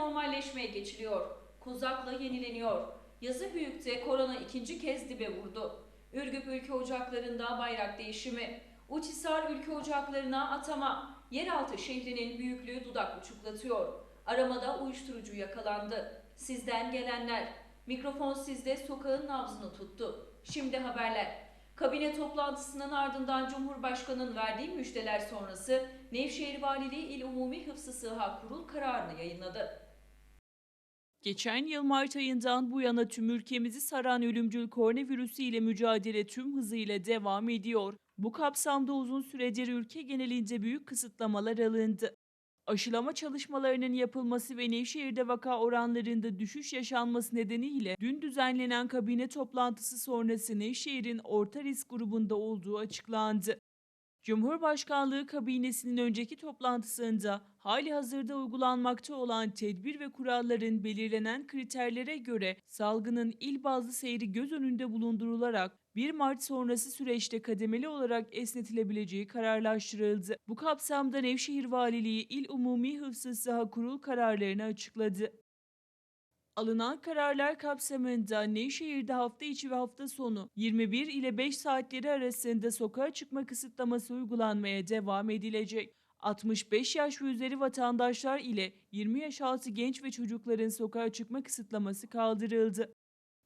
normalleşmeye geçiliyor. Kozak'la yenileniyor. Yazı büyükte korona ikinci kez dibe vurdu. Ürgüp ülke ocaklarında bayrak değişimi. Uçhisar ülke ocaklarına atama. Yeraltı şehrinin büyüklüğü dudak uçuklatıyor. Aramada uyuşturucu yakalandı. Sizden gelenler. Mikrofon sizde sokağın nabzını tuttu. Şimdi haberler. Kabine toplantısının ardından Cumhurbaşkanı'nın verdiği müjdeler sonrası Nevşehir Valiliği İl Umumi Hıfzı Sıha Kurul kararını yayınladı. Geçen yıl Mart ayından bu yana tüm ülkemizi saran ölümcül koronavirüsü ile mücadele tüm hızıyla devam ediyor. Bu kapsamda uzun süredir ülke genelinde büyük kısıtlamalar alındı. Aşılama çalışmalarının yapılması ve Nevşehir'de vaka oranlarında düşüş yaşanması nedeniyle dün düzenlenen kabine toplantısı sonrası Nevşehir'in orta risk grubunda olduğu açıklandı. Cumhurbaşkanlığı kabinesinin önceki toplantısında hali hazırda uygulanmakta olan tedbir ve kuralların belirlenen kriterlere göre salgının il bazlı seyri göz önünde bulundurularak 1 Mart sonrası süreçte kademeli olarak esnetilebileceği kararlaştırıldı. Bu kapsamda Nevşehir Valiliği İl Umumi Hıfzı Kurul kararlarını açıkladı. Alınan kararlar kapsamında Nevşehir'de hafta içi ve hafta sonu 21 ile 5 saatleri arasında sokağa çıkma kısıtlaması uygulanmaya devam edilecek. 65 yaş ve üzeri vatandaşlar ile 20 yaş altı genç ve çocukların sokağa çıkma kısıtlaması kaldırıldı.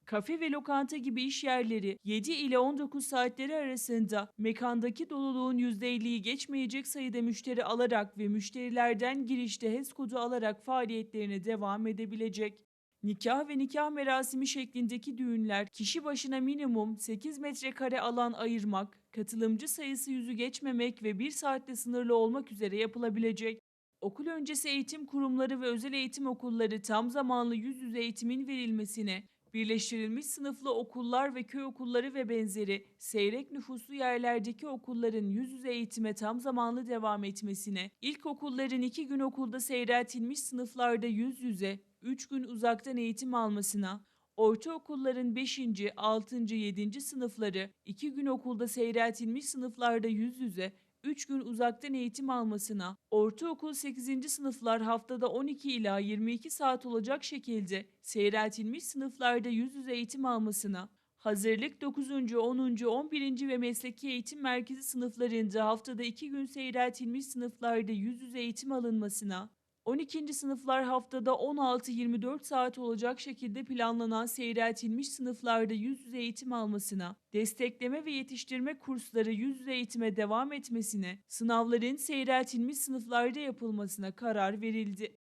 Kafe ve lokanta gibi iş yerleri 7 ile 19 saatleri arasında mekandaki doluluğun %50'yi geçmeyecek sayıda müşteri alarak ve müşterilerden girişte HES kodu alarak faaliyetlerine devam edebilecek. Nikah ve nikah merasimi şeklindeki düğünler kişi başına minimum 8 metrekare alan ayırmak, katılımcı sayısı yüzü geçmemek ve 1 saatte sınırlı olmak üzere yapılabilecek. Okul öncesi eğitim kurumları ve özel eğitim okulları tam zamanlı yüz yüze eğitimin verilmesine, birleştirilmiş sınıflı okullar ve köy okulları ve benzeri seyrek nüfuslu yerlerdeki okulların yüz yüze eğitime tam zamanlı devam etmesine, ilkokulların iki gün okulda seyreltilmiş sınıflarda yüz yüze, 3 gün uzaktan eğitim almasına, ortaokulların 5. 6. 7. sınıfları 2 gün okulda seyreltilmiş sınıflarda yüz yüze, 3 gün uzaktan eğitim almasına, ortaokul 8. sınıflar haftada 12 ila 22 saat olacak şekilde seyreltilmiş sınıflarda yüz yüze eğitim almasına, hazırlık 9. 10. 11. ve mesleki eğitim merkezi sınıflarında haftada 2 gün seyreltilmiş sınıflarda yüz yüze eğitim alınmasına, 12. sınıflar haftada 16-24 saat olacak şekilde planlanan seyreltilmiş sınıflarda yüz yüze eğitim almasına, destekleme ve yetiştirme kursları yüz yüze eğitime devam etmesine, sınavların seyreltilmiş sınıflarda yapılmasına karar verildi.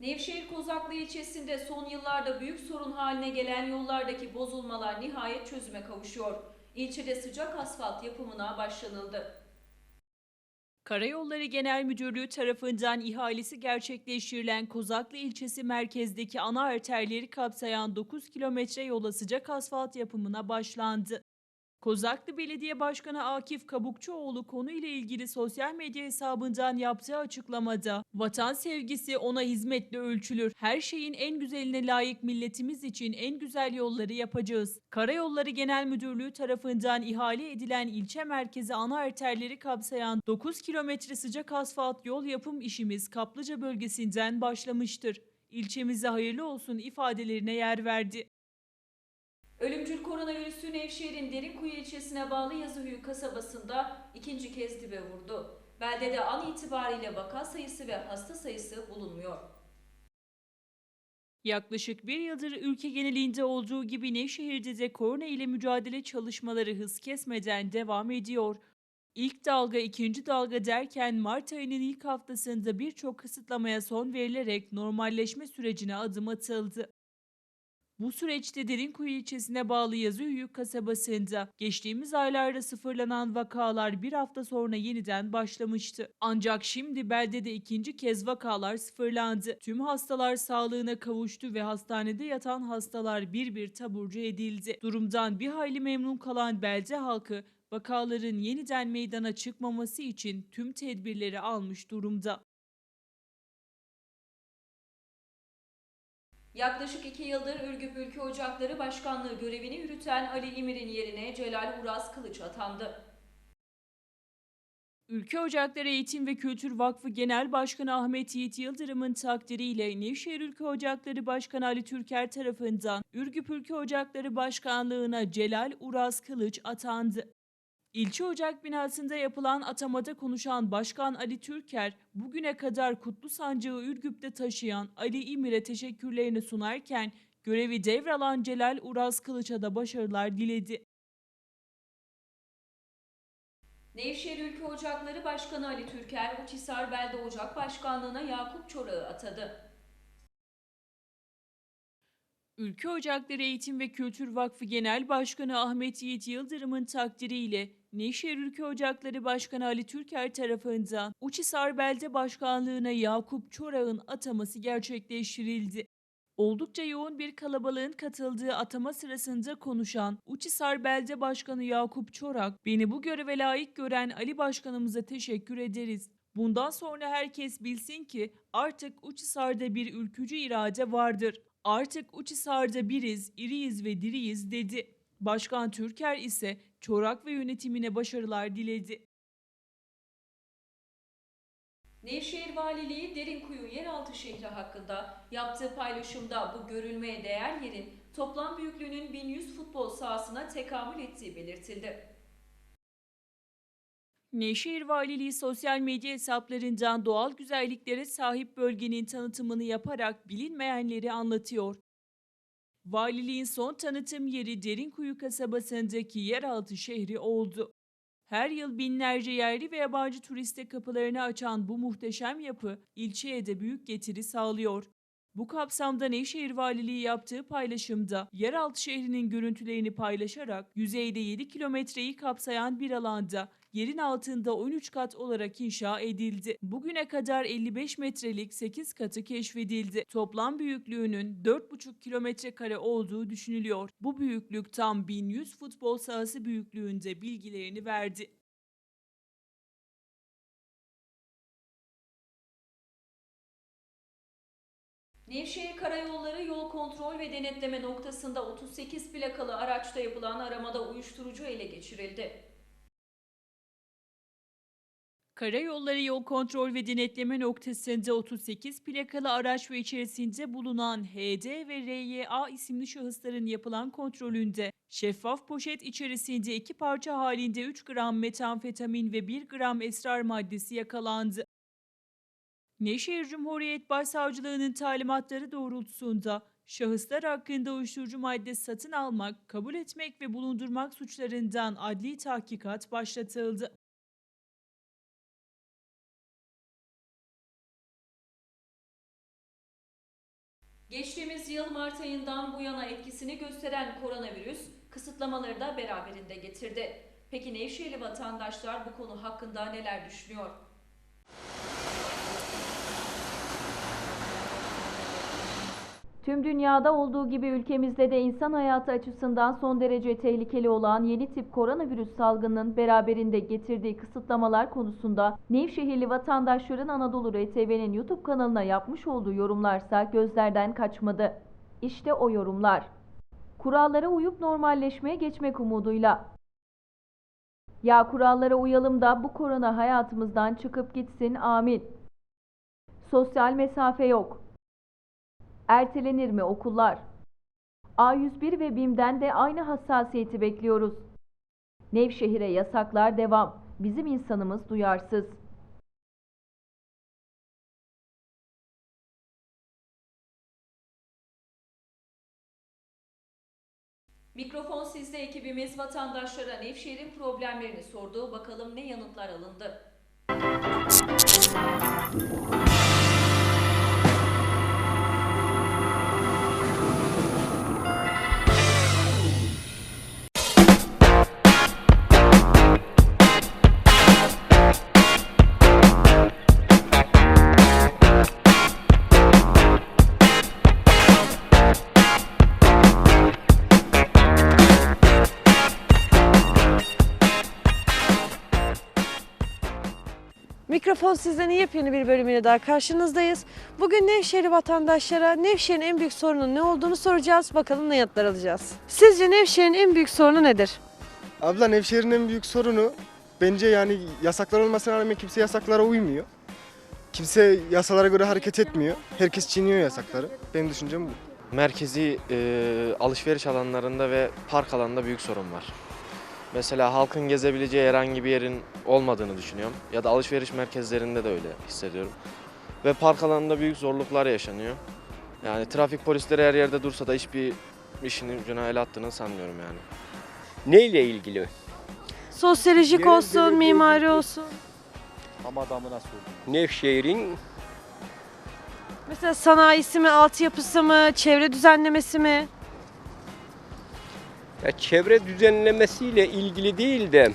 Nevşehir Kozaklı ilçesinde son yıllarda büyük sorun haline gelen yollardaki bozulmalar nihayet çözüme kavuşuyor. İlçede sıcak asfalt yapımına başlanıldı. Karayolları Genel Müdürlüğü tarafından ihalesi gerçekleştirilen Kozaklı ilçesi merkezdeki ana arterleri kapsayan 9 kilometre yola sıcak asfalt yapımına başlandı. Kozaklı Belediye Başkanı Akif Kabukçuoğlu konuyla ilgili sosyal medya hesabından yaptığı açıklamada vatan sevgisi ona hizmetle ölçülür. Her şeyin en güzeline layık milletimiz için en güzel yolları yapacağız. Karayolları Genel Müdürlüğü tarafından ihale edilen ilçe merkezi ana arterleri kapsayan 9 kilometre sıcak asfalt yol yapım işimiz Kaplıca bölgesinden başlamıştır. İlçemize hayırlı olsun ifadelerine yer verdi. Ölümcül koronavirüsü Nevşehir'in Derinkuyu ilçesine bağlı Yazıhüyü kasabasında ikinci kez dibe vurdu. Beldede an itibariyle vaka sayısı ve hasta sayısı bulunmuyor. Yaklaşık bir yıldır ülke genelinde olduğu gibi Nevşehir'de de korona ile mücadele çalışmaları hız kesmeden devam ediyor. İlk dalga, ikinci dalga derken Mart ayının ilk haftasında birçok kısıtlamaya son verilerek normalleşme sürecine adım atıldı. Bu süreçte Derinkuyu ilçesine bağlı Yazıhüyük kasabasında geçtiğimiz aylarda sıfırlanan vakalar bir hafta sonra yeniden başlamıştı. Ancak şimdi beldede ikinci kez vakalar sıfırlandı. Tüm hastalar sağlığına kavuştu ve hastanede yatan hastalar bir bir taburcu edildi. Durumdan bir hayli memnun kalan belde halkı vakaların yeniden meydana çıkmaması için tüm tedbirleri almış durumda. Yaklaşık iki yıldır Ürgüp Ülke Ocakları Başkanlığı görevini yürüten Ali İmir'in yerine Celal Uras Kılıç atandı. Ülke Ocakları Eğitim ve Kültür Vakfı Genel Başkanı Ahmet Yiğit Yıldırım'ın takdiriyle Nevşehir Ülke Ocakları Başkanı Ali Türker tarafından Ürgüp Ülke Ocakları Başkanlığı'na Celal Uras Kılıç atandı. İlçe Ocak binasında yapılan atamada konuşan Başkan Ali Türker, bugüne kadar kutlu sancağı Ürgüp'te taşıyan Ali İmir'e teşekkürlerini sunarken görevi devralan Celal Uras Kılıç'a da başarılar diledi. Nevşehir Ülke Ocakları Başkanı Ali Türker, Uçhisar Belde Ocak Başkanlığı'na Yakup Çorak'ı atadı. Ülke Ocakları Eğitim ve Kültür Vakfı Genel Başkanı Ahmet Yiğit Yıldırım'ın takdiriyle Nevşehir Ülke Ocakları Başkanı Ali Türker tarafından Uçhisar Belde Başkanlığı'na Yakup Çorak'ın ataması gerçekleştirildi. Oldukça yoğun bir kalabalığın katıldığı atama sırasında konuşan Uçhisar Belde Başkanı Yakup Çorak, beni bu göreve layık gören Ali Başkanımıza teşekkür ederiz. Bundan sonra herkes bilsin ki artık Uçhisar'da bir ülkücü irade vardır. Artık Uçhisar'da biriz, iriyiz ve diriyiz dedi. Başkan Türker ise Çorak ve yönetimine başarılar diledi. Nevşehir Valiliği Derinkuyu yeraltı şehri hakkında yaptığı paylaşımda bu görülmeye değer yerin toplam büyüklüğünün 1100 futbol sahasına tekamül ettiği belirtildi. Nevşehir Valiliği sosyal medya hesaplarından doğal güzelliklere sahip bölgenin tanıtımını yaparak bilinmeyenleri anlatıyor. Valiliğin son tanıtım yeri Derinkuyu kasabasındaki yeraltı şehri oldu. Her yıl binlerce yerli ve yabancı turiste kapılarını açan bu muhteşem yapı ilçeye de büyük getiri sağlıyor. Bu kapsamda Nevşehir Valiliği yaptığı paylaşımda yeraltı şehrinin görüntülerini paylaşarak yüzeyde 7 kilometreyi kapsayan bir alanda yerin altında 13 kat olarak inşa edildi. Bugüne kadar 55 metrelik 8 katı keşfedildi. Toplam büyüklüğünün 4,5 kilometre kare olduğu düşünülüyor. Bu büyüklük tam 1100 futbol sahası büyüklüğünde bilgilerini verdi. Nevşehir Karayolları yol kontrol ve denetleme noktasında 38 plakalı araçta yapılan aramada uyuşturucu ele geçirildi. Karayolları Yol Kontrol ve Denetleme noktasında 38 plakalı araç ve içerisinde bulunan HD ve RYA isimli şahısların yapılan kontrolünde şeffaf poşet içerisinde iki parça halinde 3 gram metamfetamin ve 1 gram esrar maddesi yakalandı. Nevşehir Cumhuriyet Başsavcılığı'nın talimatları doğrultusunda şahıslar hakkında uyuşturucu madde satın almak, kabul etmek ve bulundurmak suçlarından adli tahkikat başlatıldı. Geçtiğimiz yıl Mart ayından bu yana etkisini gösteren koronavirüs kısıtlamaları da beraberinde getirdi. Peki Nevşehirli vatandaşlar bu konu hakkında neler düşünüyor? Tüm dünyada olduğu gibi ülkemizde de insan hayatı açısından son derece tehlikeli olan yeni tip koronavirüs salgınının beraberinde getirdiği kısıtlamalar konusunda Nevşehirli vatandaşların Anadolu RTV'nin YouTube kanalına yapmış olduğu yorumlarsa gözlerden kaçmadı. İşte o yorumlar. Kurallara uyup normalleşmeye geçmek umuduyla. Ya kurallara uyalım da bu korona hayatımızdan çıkıp gitsin amin. Sosyal mesafe yok. Ertelenir mi okullar? A101 ve BİM'den de aynı hassasiyeti bekliyoruz. Nevşehir'e yasaklar devam. Bizim insanımız duyarsız. Mikrofon sizde ekibimiz vatandaşlara Nevşehir'in problemlerini sordu. Bakalım ne yanıtlar alındı. Mikrofon sizden yepyeni bir bölümüyle daha karşınızdayız. Bugün Nevşehirli vatandaşlara Nevşehir'in en büyük sorunun ne olduğunu soracağız. Bakalım ne yanıtlar alacağız. Sizce Nevşehir'in en büyük sorunu nedir? Abla Nevşehir'in en büyük sorunu bence yani yasaklar olmasına rağmen kimse yasaklara uymuyor. Kimse yasalara göre hareket etmiyor. Herkes çiğniyor yasakları. Benim düşüncem bu. merkezi e, alışveriş alanlarında ve park alanında büyük sorun var. Mesela halkın gezebileceği herhangi bir yerin olmadığını düşünüyorum. Ya da alışveriş merkezlerinde de öyle hissediyorum. Ve park alanında büyük zorluklar yaşanıyor. Yani trafik polisleri her yerde dursa da hiçbir işini ucuna el attığını sanmıyorum yani. Neyle ilgili? Sosyolojik Genel- olsun, genel- mimari olsun. Nevşehir'in Mesela sanayisi mi, altyapısı mı, çevre düzenlemesi mi? Ya çevre düzenlemesiyle ilgili değil de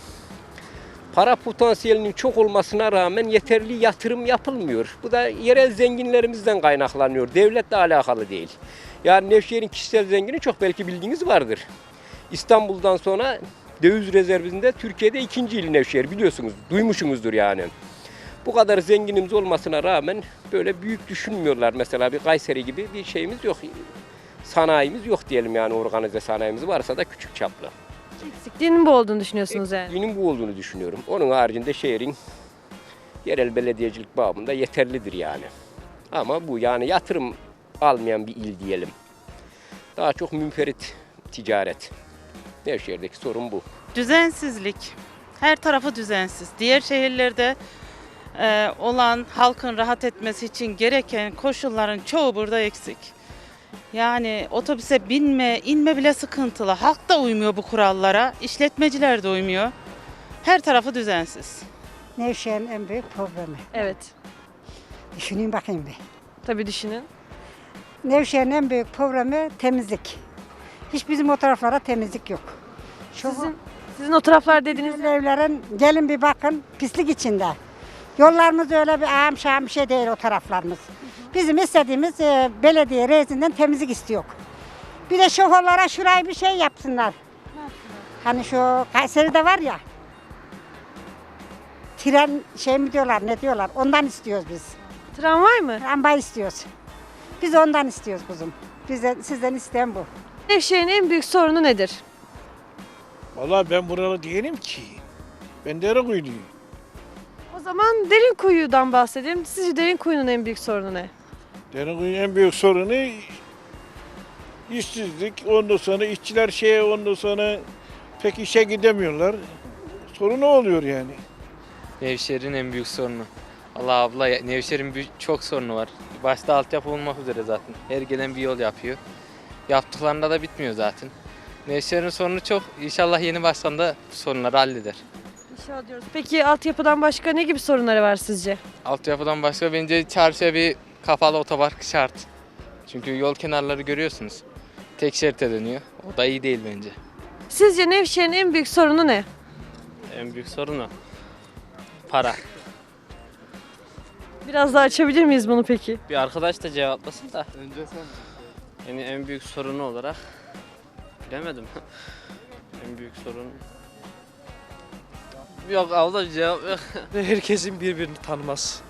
para potansiyelinin çok olmasına rağmen yeterli yatırım yapılmıyor. Bu da yerel zenginlerimizden kaynaklanıyor. Devletle alakalı değil. Yani Nevşehir'in kişisel zengini çok belki bildiğiniz vardır. İstanbul'dan sonra döviz rezervinde Türkiye'de ikinci il Nevşehir biliyorsunuz. Duymuşsunuzdur yani. Bu kadar zenginimiz olmasına rağmen böyle büyük düşünmüyorlar. Mesela bir Kayseri gibi bir şeyimiz yok. Sanayimiz yok diyelim yani organize sanayimiz varsa da küçük çaplı. Eksikliğinin bu olduğunu düşünüyorsunuz yani. Eksikliğinin bu olduğunu düşünüyorum. Onun haricinde şehrin yerel belediyecilik babında yeterlidir yani. Ama bu yani yatırım almayan bir il diyelim. Daha çok münferit ticaret. Nevşehir'deki sorun bu. Düzensizlik. Her tarafı düzensiz. Diğer şehirlerde e, olan halkın rahat etmesi için gereken koşulların çoğu burada eksik. Yani otobüse binme, inme bile sıkıntılı. Halk da uymuyor bu kurallara. işletmeciler de uymuyor. Her tarafı düzensiz. Nevşehir'in en büyük problemi. Evet. Düşüneyim bakayım bir. Tabii düşünün. Nevşehir'in en büyük problemi temizlik. Hiç bizim o taraflara temizlik yok. Şu Sizin, sizin o taraflar dediğiniz evlerin gelin bir bakın pislik içinde. Yollarımız öyle bir ağam şahım bir şey değil o taraflarımız. Bizim istediğimiz e, belediye reizinden temizlik istiyor. Bir de şoförlere şurayı bir şey yapsınlar. Hani şu Kayseri'de var ya. Tren şey mi diyorlar ne diyorlar ondan istiyoruz biz. tramvay mı? Rambayı istiyoruz. Biz ondan istiyoruz kuzum. Bizden, sizden isteyen bu. Nevşehir'in en büyük sorunu nedir? Vallahi ben buralı değilim ki. Ben Derekuyu'luyum. O zaman derin kuyudan bahsedelim. Sizce derin kuyunun en büyük sorunu ne? Derekuyu'nun en büyük sorunu işsizlik. Ondan sonra işçiler şeye ondan sonra pek işe gidemiyorlar. Sorun ne oluyor yani? Nevşehir'in en büyük sorunu. Allah abla Nevşehir'in büyük, çok sorunu var. Başta altyapı olmak üzere zaten. Her gelen bir yol yapıyor. Yaptıklarında da bitmiyor zaten. Nevşehir'in sorunu çok. İnşallah yeni başkan da bu sorunları halleder. İnşallah diyoruz. Peki altyapıdan başka ne gibi sorunları var sizce? Altyapıdan başka bence çarşıya bir kapalı otopark şart. Çünkü yol kenarları görüyorsunuz. Tek şerite dönüyor. O da iyi değil bence. Sizce Nevşehir'in en büyük sorunu ne? En büyük sorunu para. Biraz daha açabilir miyiz bunu peki? Bir arkadaş da cevaplasın da. Önce sen. Yani en büyük sorunu olarak bilemedim. en büyük sorun. Yok abla cevap yok. Herkesin birbirini tanıması.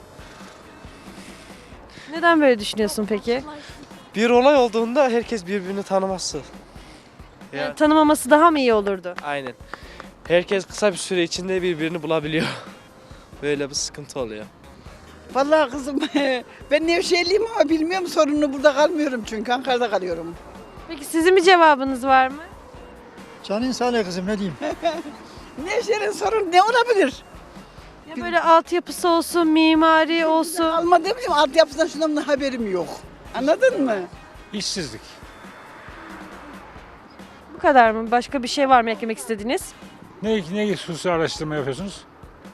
Neden böyle düşünüyorsun peki? Bir olay olduğunda herkes birbirini tanıması. Ya. Yani tanımaması daha mı iyi olurdu? Aynen. Herkes kısa bir süre içinde birbirini bulabiliyor. Böyle bir sıkıntı oluyor. Vallahi kızım ben Nevşehirliyim ama bilmiyorum sorununu burada kalmıyorum çünkü Ankara'da kalıyorum. Peki sizin bir cevabınız var mı? Canın sağlığı kızım ne diyeyim? Nevşehir'in sorunu ne olabilir? Ya böyle altyapısı olsun, mimari olsun. Almadığım için altyapısından şundan da haberim yok. Anladın mı? İşsizlik. Bu kadar mı? Başka bir şey var mı eklemek istediğiniz? Ne, ne hususi araştırma yapıyorsunuz?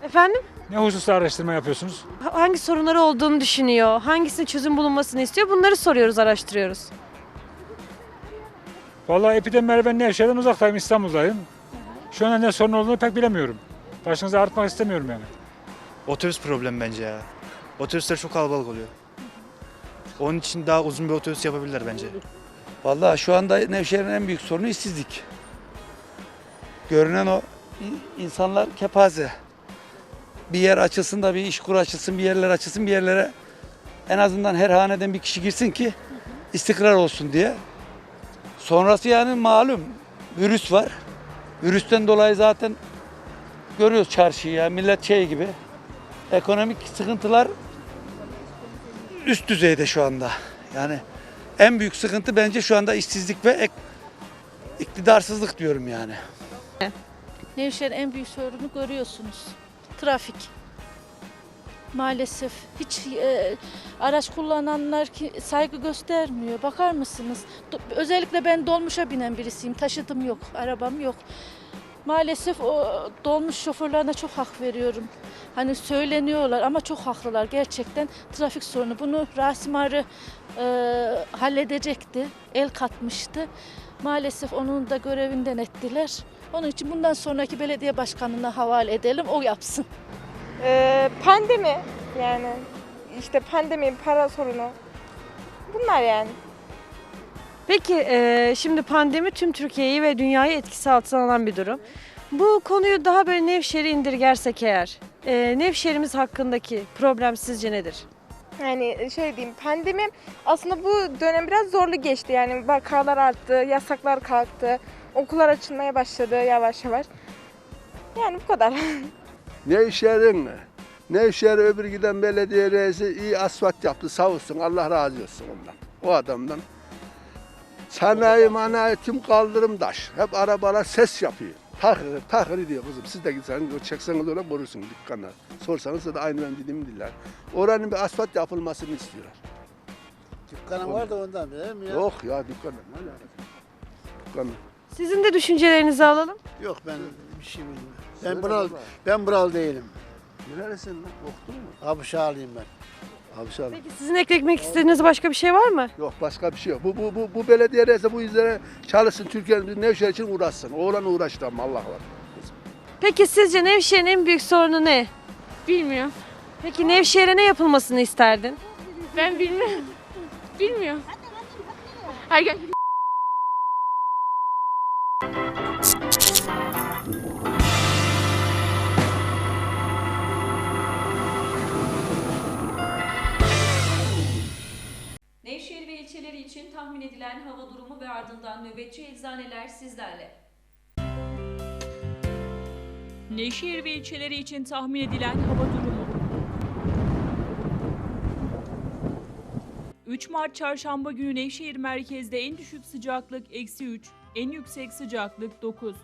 Efendim? Ne hususi araştırma yapıyorsunuz? Ha- Hangi sorunları olduğunu düşünüyor? Hangisine çözüm bulunmasını istiyor? Bunları soruyoruz, araştırıyoruz. Vallahi epidemileri ben Nevşehir'den uzaktayım, İstanbul'dayım. Şu anda ne sorun olduğunu pek bilemiyorum. Başınızı ağrıtmak istemiyorum yani. Otobüs problem bence ya. Otobüsler çok kalabalık oluyor. Onun için daha uzun bir otobüs yapabilirler bence. Vallahi şu anda Nevşehir'in en büyük sorunu işsizlik. Görünen o insanlar kepaze. Bir yer açılsın da bir iş kur açılsın, bir yerler açılsın, bir yerlere En azından her haneden bir kişi girsin ki istikrar olsun diye. Sonrası yani malum virüs var. Virüsten dolayı zaten görüyoruz çarşıyı ya millet şey gibi. Ekonomik sıkıntılar üst düzeyde şu anda. Yani en büyük sıkıntı bence şu anda işsizlik ve ek, iktidarsızlık diyorum yani. Nevşehir'in en büyük sorunu görüyorsunuz. Trafik. Maalesef hiç e, araç kullananlar ki saygı göstermiyor. Bakar mısınız? Do- özellikle ben dolmuşa binen birisiyim. Taşıdım yok, arabam yok. Maalesef o dolmuş şoförlerine çok hak veriyorum. Hani söyleniyorlar ama çok haklılar gerçekten. Trafik sorunu. Bunu Rasim Arı e, halledecekti. El katmıştı. Maalesef onun da görevinden ettiler. Onun için bundan sonraki belediye başkanına havale edelim, o yapsın. Ee, pandemi yani işte pandemi, para sorunu. Bunlar yani. Peki e, şimdi pandemi tüm Türkiye'yi ve dünyayı etkisi altına alan bir durum. Bu konuyu daha böyle Nevşehir'e indirgersek eğer, e, Nevşehir'imiz hakkındaki problem sizce nedir? Yani şey diyeyim pandemi aslında bu dönem biraz zorlu geçti. Yani vakalar arttı, yasaklar kalktı, okullar açılmaya başladı yavaş yavaş. Yani bu kadar. Nevşehir'in Nevşehir öbür giden belediye reisi iyi asfalt yaptı sağ olsun Allah razı olsun ondan. O adamdan. Sanayi manayi tüm kaldırım taş. Hep arabalar ses yapıyor. Takır takır diyor kızım. Siz de gitseniz çekseniz oraya görürsünüz dükkanı. Sorsanız da aynı ben dediğimi diller. Oranın bir asfalt yapılmasını istiyorlar. Dükkanın var da ondan değil mi ya? Yok ya dükkanı. Ne alakası? Dükkanı. Sizin de düşüncelerinizi alalım. Yok ben bir şey bilmiyorum. Ben bural, ben bural değilim. Nerelisin lan? Oktun mu? Abşalıyım ben. Abi sağ ol. Peki sizin eklemek istediğiniz başka bir şey var mı? Yok başka bir şey yok. Bu, bu, bu, bu belediye reisi bu yüzden çalışsın Türkiye'nin Nevşehir için uğraşsın. Oğlan uğraştı ama Allah var. Peki sizce Nevşehir'in en büyük sorunu ne? Bilmiyorum. Peki Nevşehir'e ne yapılmasını isterdin? Ben bilmiyorum. Bilmiyorum. Hayır gel. İçin tahmin edilen hava durumu ve ardından nöbetçi eczaneler sizlerle. Nevşehir ve ilçeleri için tahmin edilen hava durumu. 3 Mart Çarşamba günü Nevşehir merkezde en düşük sıcaklık eksi 3, en yüksek sıcaklık 9.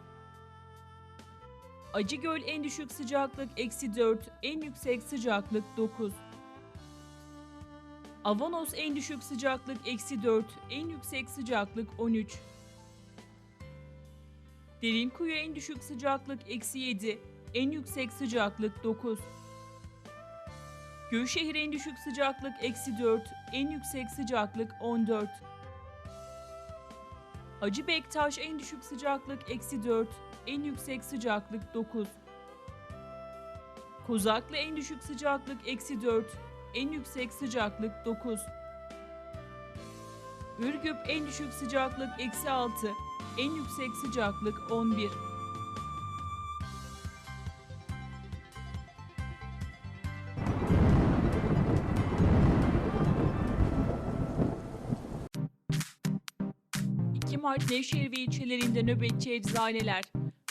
Acıgöl en düşük sıcaklık eksi 4, en yüksek sıcaklık 9. Avanos en düşük sıcaklık eksi 4, en yüksek sıcaklık 13. Derinkuyu en düşük sıcaklık eksi 7, en yüksek sıcaklık 9. Gülşehir en düşük sıcaklık eksi 4, en yüksek sıcaklık 14. Hacı Bektaş en düşük sıcaklık eksi 4, en yüksek sıcaklık 9. Kozaklı en düşük sıcaklık eksi 4, en yüksek sıcaklık 9. Ürgüp en düşük sıcaklık eksi 6, en yüksek sıcaklık 11. ...2 Mart Nevşehir ve ilçelerinde nöbetçi eczaneler...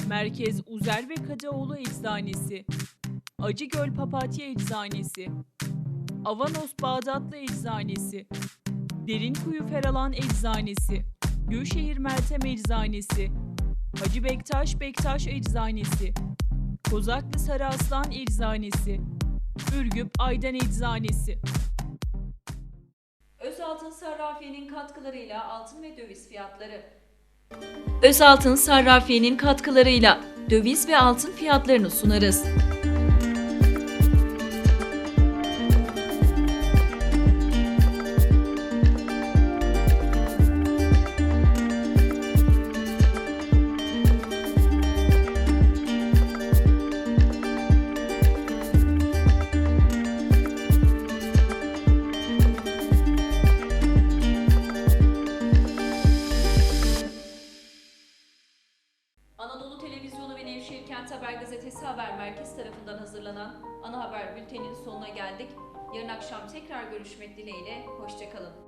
...Merkez Uzer ve Kadıoğlu Eczanesi... ...Acıgöl Papatya Eczanesi... Avanos Bağdatlı Eczanesi... Derinkuyu Feralan Eczanesi... Gülşehir Meltem Eczanesi... Hacı Bektaş Bektaş Eczanesi... Kozaklı Sarı Aslan Eczanesi... Ürgüp Aydan Eczanesi... Özaltın Sarrafiye'nin katkılarıyla altın ve döviz fiyatları. Özaltın Sarrafiye'nin katkılarıyla döviz ve altın fiyatlarını sunarız. Ana haber bülteninin sonuna geldik. Yarın akşam tekrar görüşmek dileğiyle, hoşçakalın.